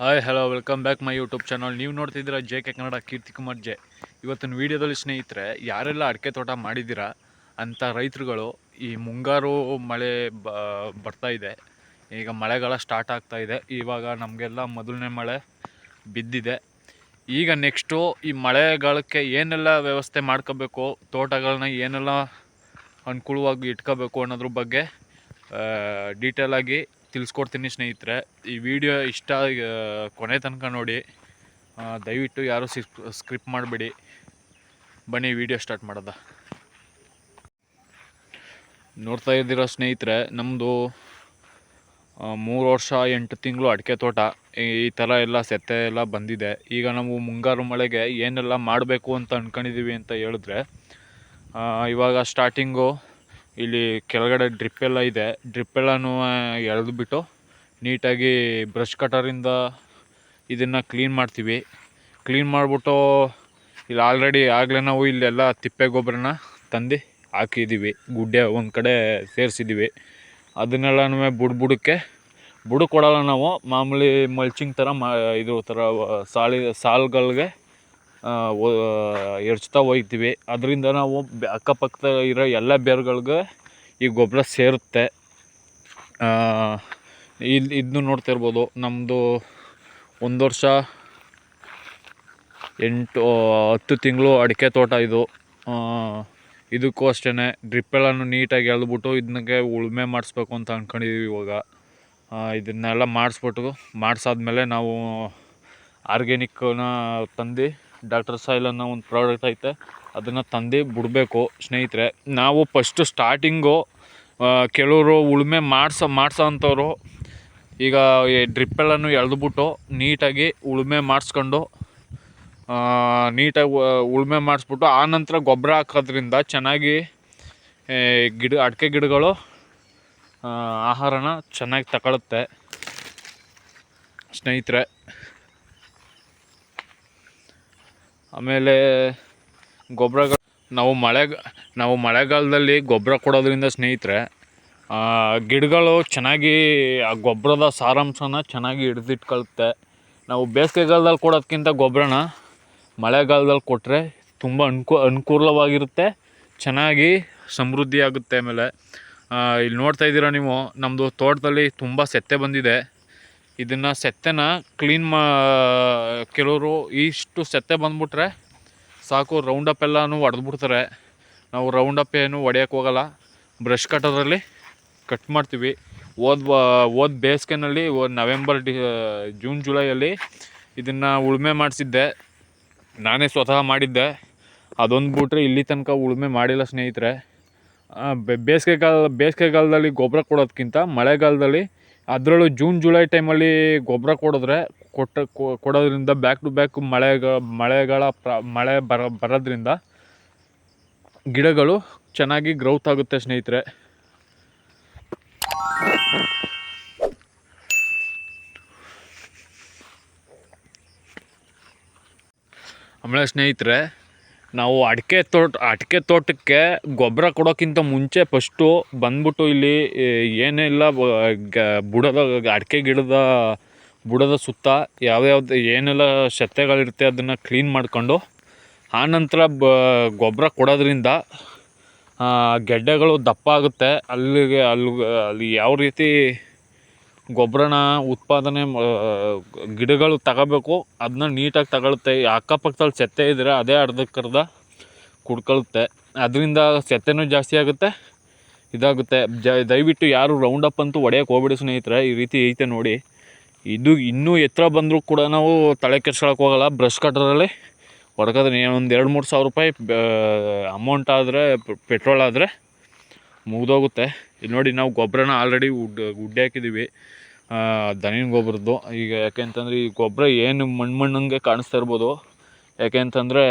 Hi hello welcome back my YouTube channel ನೀವು ನೋಡ್ತಿದ್ದೀರಾ J K Kannada Keerthi Kumar J ಇವತ್ತಿನ ವೀಡಿಯೋದಲ್ಲಿ ಸ್ನೇಹಿತರೆ, ಯಾರೆಲ್ಲ ಅಡಿಕೆ ತೋಟ ಮಾಡಿದ್ದೀರಾ ಅಂಥ ರೈತರುಗಳು, ಈ ಮುಂಗಾರು ಮಳೆ ಬ, ಬರ್ತಾ ಇದೆ. ಈಗ ಮಳೆಗಾಲ ಸ್ಟಾರ್ಟ್ ಆಗ್ತಾ ಇದೆ. ಇವಾಗ ನಮಗೆಲ್ಲ ಮೊದಲನೇ ಮಳೆ ಬಿದ್ದಿದೆ. ಈಗ ನೆಕ್ಸ್ಟು ಈ ಮಳೆಗಾಲಕ್ಕೆ ಏನೆಲ್ಲ ವ್ಯವಸ್ಥೆ ಮಾಡ್ಕೋಬೇಕು, ತೋಟಗಳನ್ನ ಏನೆಲ್ಲ ಅನುಕೂಲವಾಗಿ ಇಟ್ಕೋಬೇಕು ಅನ್ನೋದ್ರ ಬಗ್ಗೆ ಡೀಟೇಲಾಗಿ ತಿಳಿಸ್ಕೊಡ್ತೀನಿ ಸ್ನೇಹಿತರೆ. ಈ ವಿಡಿಯೋ ಇಷ್ಟ ಕೊನೆ ತನಕ ನೋಡಿ. ದಯವಿಟ್ಟು ಯಾರು ಸ್ಕ್ರಿಪ್ಟ್ ಮಾಡಬೇಡಿ. ಬನ್ನಿ ವಿಡಿಯೋ ಸ್ಟಾರ್ಟ್ ಮಾಡೋದ. ನೋಡ್ತಾ ಇದ್ದೀರೋ ಸ್ನೇಹಿತರೆ ನಮ್ಮದು ಮೂರು ವರ್ಷ, ಎಂಟು ತಿಂಗಳು ಅಡಿಕೆ ತೋಟ. ಈ ಥರ ಎಲ್ಲ ಸೆತ್ತೆ ಎಲ್ಲ ಬಂದಿದೆ. ಈಗ ನಾವು ಮುಂಗಾರು ಮಳೆಗೆ ಏನೆಲ್ಲ ಮಾಡಬೇಕು ಅಂತ ಅಂದ್ಕೊಂಡಿದ್ದೀವಿ ಅಂತ ಹೇಳಿದ್ರೆ ಇವಾಗ ಸ್ಟಾರ್ಟಿಂಗು ಇಲ್ಲಿ ಕೆಳಗಡೆ ಡ್ರಿಪ್ ಎಲ್ಲ ಇದೆ. ಡ್ರಿಪ್ ಎಲ್ಲನೂ ಎಳೆದ್ಬಿಟ್ಟು ನೀಟಾಗಿ ಬ್ರಷ್ ಕಟರಿಂದ ಇದನ್ನು ಕ್ಲೀನ್ ಮಾಡ್ತೀವಿ. ಕ್ಲೀನ್ ಮಾಡಿಬಿಟ್ಟು ಇಲ್ಲಿ ಆಲ್ರೆಡಿ ಆಗಲೇ ನಾವು ಇಲ್ಲೆಲ್ಲ ತಿಪ್ಪೆ ಗೊಬ್ಬರನ ತಂದು ಹಾಕಿದ್ದೀವಿ ಗುಡ್ಡೆ ಒಂದು ಕಡೆ ಸೇರಿಸಿದ್ದೀವಿ ಅದನ್ನೆಲ್ಲನೂ ಬುಡ ಬುಡಕ್ಕೆ ಬುಡಕ್ಕೆ ಕೊಡಲ್ಲ ನಾವು. ಮಾಮೂಲಿ ಮಲ್ಚಿಂಗ್ ಥರ ಮಾ, ಇದು ಥರ ಸಾಲಿ ಸಾಲುಗಳಿಗೆ ಎರ್ಚ್ತಾ ಹೋಗ್ತೀವಿ. ಅದರಿಂದ ನಾವು ಅಕ್ಕಪಕ್ಕದ ಇರೋ ಎಲ್ಲ ಬೇರುಗಳಿಗೆ ಈ ಗೊಬ್ಬರ ಸೇರುತ್ತೆ. ಇಲ್ಲಿ ಇದನ್ನು ನೋಡ್ತಾ ಇರ್ಬೋದು ನಮ್ಮದು ಒಂದು ವರ್ಷ ಎಂಟು ಹತ್ತು ತಿಂಗಳು ಅಡಿಕೆ ತೋಟ ಇದು. ಇದಕ್ಕೂ ಅಷ್ಟೇ ಡ್ರಿಪ್ ಎಲ್ಲನೂ ನೀಟಾಗಿ ಎಳೆದ್ಬಿಟ್ಟು ಇದನ್ನಕ್ಕೆ ಉಳುಮೆ ಮಾಡಿಸ್ಬೇಕು ಅಂತ ಅಂದ್ಕೊಂಡಿದ್ದೀವಿ ಇವಾಗ. ಇದನ್ನೆಲ್ಲ ಮಾಡಿಸ್ಬಿಟ್ಟು, ಮಾಡಿಸಾದ್ಮೇಲೆ ನಾವು ಆರ್ಗ್ಯಾನಿಕ್ಕನ್ನ ತಂದು ಡಾಕ್ಟರ್ ಸಾಯಿಲ್ ಅನ್ನೋ ಒಂದು ಪ್ರಾಡಕ್ಟ್ ಐತೆ, ಅದನ್ನು ತಂದು ಬಿಡಬೇಕು. ಸ್ನೇಹಿತರೆ, ನಾವು ಫಸ್ಟು ಸ್ಟಾರ್ಟಿಂಗು ಕೆಲವರು ಉಳುಮೆ ಮಾಡ್ಸೋ ಮಾಡ್ಸೋ ಅಂಥವ್ರು ಈಗ ಈ ಡ್ರಿಪ್ ಎಲ್ಲನೂ ಎಳೆದ್ಬಿಟ್ಟು ನೀಟಾಗಿ ಉಳುಮೆ ಮಾಡಿಸ್ಕೊಂಡು ನೀಟಾಗಿ ಉಳುಮೆ ಮಾಡಿಸ್ಬಿಟ್ಟು ಆನಂತರ ಗೊಬ್ಬರ ಹಾಕೋದ್ರಿಂದ ಚೆನ್ನಾಗಿ ಗಿಡ, ಅಡಿಕೆ ಗಿಡಗಳು ಆಹಾರನ ಚೆನ್ನಾಗಿ ತಗೊಳುತ್ತೆ. ಸ್ನೇಹಿತರೆ ಆಮೇಲೆ ಗೊಬ್ಬರಗಳು ನಾವು ಮಳೆ ನಾವು ಮಳೆಗಾಲದಲ್ಲಿ ಗೊಬ್ಬರ ಕೊಡೋದ್ರಿಂದ ಸ್ನೇಹಿತರೆ ಗಿಡಗಳು ಚೆನ್ನಾಗಿ ಆ ಗೊಬ್ಬರದ ಸಾರಾಂಶನ ಚೆನ್ನಾಗಿ ಹಿಡಿದಿಟ್ಕೊಳುತ್ತೆ ನಾವು ಬೇಸಿಗೆಗಾಲದಲ್ಲಿ ಕೊಡೋದಕ್ಕಿಂತ ಗೊಬ್ಬರನ ಮಳೆಗಾಲದಲ್ಲಿ ಕೊಟ್ಟರೆ ತುಂಬ ಅನುಕೂ ಅನುಕೂಲವಾಗಿರುತ್ತೆ, ಚೆನ್ನಾಗಿ ಸಮೃದ್ಧಿ ಆಗುತ್ತೆ ಆಮೇಲೆ ಇಲ್ಲಿ ನೋಡ್ತಾ ಇದ್ದೀರಾ ನೀವು ನಮ್ಮದು ತೋಟದಲ್ಲಿ ತುಂಬ ಸೆತ್ತೆ ಬಂದಿದೆ. ಇದನ್ನು ಸೆತ್ತೆನ ಕ್ಲೀನ್ ಮಾ ಕೆಲವರು ಇಷ್ಟು ಸೆತ್ತೆ ಬಂದ್ಬಿಟ್ರೆ ಸಾಕು ರೌಂಡಪ್ ಎಲ್ಲನೂ ಹೊಡೆದ್ಬಿಡ್ತಾರೆ ನಾವು ರೌಂಡಪ್ ಏನು ಹೊಡೆಯೋಕ್ಕೆ ಹೋಗಲ್ಲ. ಬ್ರಷ್ ಕಟರಲ್ಲಿ ಕಟ್ ಮಾಡ್ತೀವಿ. ಓದ್ ಓದ್ ಬೇಸಿಗೆನಲ್ಲಿ ನವೆಂಬರ್ ಡಿ ಜೂನ್ ಜುಲೈಯಲ್ಲಿ ಇದನ್ನು ಉಳುಮೆ ಮಾಡಿಸಿದ್ದೆ. ನಾನೇ ಸ್ವತಃ ಮಾಡಿದ್ದೆ. ಅದೊಂದು ಬಿಟ್ರೆ ಇಲ್ಲಿ ತನಕ ಉಳುಮೆ ಮಾಡಿಲ್ಲ ಸ್ನೇಹಿತರೆ. ಬೇಸಿಗೆಗಾಲ, ಬೇಸಿಗೆಗಾಲದಲ್ಲಿ ಗೊಬ್ಬರ ಕೊಡೋದಕ್ಕಿಂತ ಮಳೆಗಾಲದಲ್ಲಿ ಅದರಲ್ಲೂ ಜೂನ್ ಜುಲೈ ಟೈಮಲ್ಲಿ ಗೊಬ್ಬರ ಕೊಡಿದ್ರೆ ಕೊಟ್ಟ ಕೊಡೋದ್ರಿಂದ ಬ್ಯಾಕ್ ಟು ಬ್ಯಾಕ್ ಮಳೆಗ, ಮಳೆಗಳ ಪ್ರ, ಮಳೆ ಬರ, ಬರೋದ್ರಿಂದ ಗಿಡಗಳು ಚೆನ್ನಾಗಿ ಗ್ರೌತ್ ಆಗುತ್ತೆ ಸ್ನೇಹಿತರೆ. ಆಮೇಲೆ ಸ್ನೇಹಿತರೆ, ನಾವು ಅಡಿಕೆ ತೋಟ, ಅಡಿಕೆ ತೋಟಕ್ಕೆ ಗೊಬ್ಬರ ಕೊಡೋಕ್ಕಿಂತ ಮುಂಚೆ ಫಸ್ಟು ಬಂದ್ಬಿಟ್ಟು ಇಲ್ಲಿ ಏನೇ ಏನೆಲ್ಲ ಬುಡದ, ಅಡಿಕೆ ಗಿಡದ ಬುಡದ ಸುತ್ತ ಯಾವ್ಯಾವ್ದು ಏನೆಲ್ಲ ಸೆತ್ತೆಗಳಿರುತ್ತೆ ಅದನ್ನು ಕ್ಲೀನ್ ಮಾಡ್ಕೊಂಡು ಆನಂತರ ಬ, ಗೊಬ್ಬರ ಕೊಡೋದ್ರಿಂದ ಗೆಡ್ಡೆಗಳು ದಪ್ಪ ಆಗುತ್ತೆ. ಅಲ್ಲಿಗೆ ಅಲ್ಲಿ ಅಲ್ಲಿ ಯಾವ ರೀತಿ ಗೊಬ್ಬರನ ಉತ್ಪಾದನೆ ಗಿಡಗಳು ತಗೋಬೇಕು ಅದನ್ನ ನೀಟಾಗಿ ತಗೊಳುತ್ತೆ. ಅಕ್ಕಪಕ್ಕದಲ್ಲಿ ಸೆತ್ತೆ ಇದ್ದರೆ ಅದೇ ಅರ್ಧಕ್ಕರ್ಧ ಕುಡ್ಕೊಳುತ್ತೆ. ಅದರಿಂದ ಸೆತ್ತೆನೂ ಜಾಸ್ತಿ ಆಗುತ್ತೆ, ಇದಾಗುತ್ತೆ. ಜ, ದಯವಿಟ್ಟು ಯಾರು ರೌಂಡಪ್ ಅಂತೂ ಹೊಡೆಯೋಕೆ ಹೋಗ್ಬಿಡಿ ಸ್ನೇಹಿತರೆ, ಈ ರೀತಿ ಐತೆ ನೋಡಿ. ಇದು ಇನ್ನೂ ಎತ್ತರ ಬಂದರೂ ಕೂಡ ನಾವು ತಲೆ ಕೆಡ್ಸ್ಕೊಳಕ್ಕೆ ಹೋಗಲ್ಲ. ಬ್ರಷ್ ಕಟ್ಟರಲ್ಲಿ ಹೊಡ್ಕೋದ್ರೆ ಒಂದು ಎರಡು ಮೂರು ಸಾವಿರ ರೂಪಾಯಿ ಅಮೌಂಟ್ ಆದರೆ ಪೆಟ್ರೋಲ್ ಆದರೆ ಮುಗಿದೋಗುತ್ತೆ. ಇಲ್ಲಿ ನೋಡಿ ನಾವು ಗೊಬ್ಬರನ ಆಲ್ರೆಡಿ ಉಡ್ ಗುಡ್ಡೆ ಹಾಕಿದ್ದೀವಿ ದನಿನ ಗೊಬ್ಬರದ್ದು ಈಗ ಯಾಕೆ ಅಂತಂದರೆ ಈ ಗೊಬ್ಬರ ಏನು ಮಣ್ಣು ಮಣ್ಣಂಗೆ ಕಾಣಿಸ್ತಾ ಇರ್ಬೋದು. ಯಾಕೆ ಅಂತಂದರೆ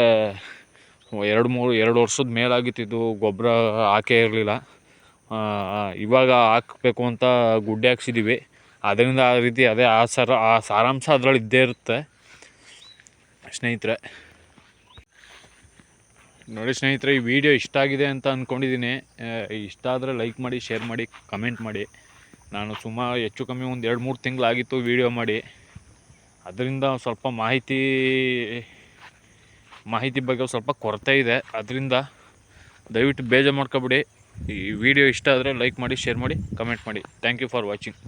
ಎರಡು ಮೂರು, ಎರಡು ವರ್ಷದ ಮೇಲಾಗಿತ್ತಿದ್ದು ಗೊಬ್ಬರ ಹಾಕೇ ಇರಲಿಲ್ಲ. ಇವಾಗ ಹಾಕಬೇಕು ಅಂತ ಗುಡ್ಡೆ ಹಾಕ್ಸಿದ್ದೀವಿ ಅದರಿಂದ ಆ ರೀತಿ ಅದೇ ಆ ಸರ, ಆ ಸಾರಾಂಶ ಅದರಲ್ಲಿ ಇದ್ದೇ ಇರುತ್ತೆ. ಸ್ನೇಹಿತರೆ. ನೋಡಿ ಸ್ನೇಹಿತರೆ, ಈ ವಿಡಿಯೋ ಇಷ್ಟ ಆಗಿದೆ ಅಂತ ಅಂದ್ಕೊಂಡಿದ್ದೀನಿ ಇಷ್ಟ ಆದರೆ ಲೈಕ್ ಮಾಡಿ ಶೇರ್ ಮಾಡಿ ಕಮೆಂಟ್ ಮಾಡಿ. ನಾನು ಸುಮಾರು ಹೆಚ್ಚು ಕಮ್ಮಿ ಒಂದು ಎರಡು ಮೂರು ತಿಂಗಳಾಗಿತ್ತು ವೀಡಿಯೋ ಮಾಡಿ. ಅದರಿಂದ ಸ್ವಲ್ಪ ಮಾಹಿತಿ ಮಾಹಿತಿ ಬಗ್ಗೆ ಸ್ವಲ್ಪ ಕೊರತೆ ಇದೆ. ಅದರಿಂದ ದಯವಿಟ್ಟು ಬೇಜಾರು ಮಾಡ್ಕೊಬಿಡಿ. ಈ ವಿಡಿಯೋ ಇಷ್ಟ ಆದರೆ ಲೈಕ್ ಮಾಡಿ ಶೇರ್ ಮಾಡಿ ಕಮೆಂಟ್ ಮಾಡಿ. Thank you for watching